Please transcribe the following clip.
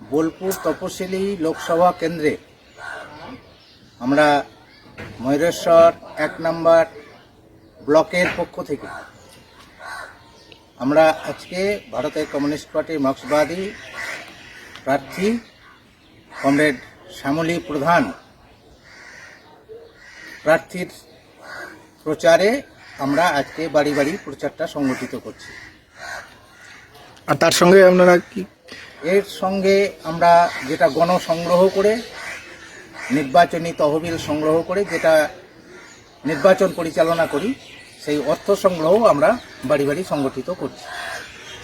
বোলপুর তপশিলি লোকসভা কেন্দ্রে আমরা ময়ূরেশ্বর এক নম্বর ব্লকের পক্ষ থেকে আমরা আজকে ভারতের কমিউনিস্ট পার্টির মার্ক্সবাদী প্রার্থী কমরেড শ্যামলী প্রধান প্রার্থীর প্রচারে আমরা আজকে বাড়ি বাড়ি প্রচারটা সংগঠিত করছি। আর তার সঙ্গে আপনারা কি এর সঙ্গে আমরা যেটা গণসংগ্রহ করে নির্বাচনী তহবিল সংগ্রহ করে যেটা নির্বাচন পরিচালনা করি সেই অর্থ সংগ্রহ আমরা বাড়ি বাড়ি সংগঠিত করছি।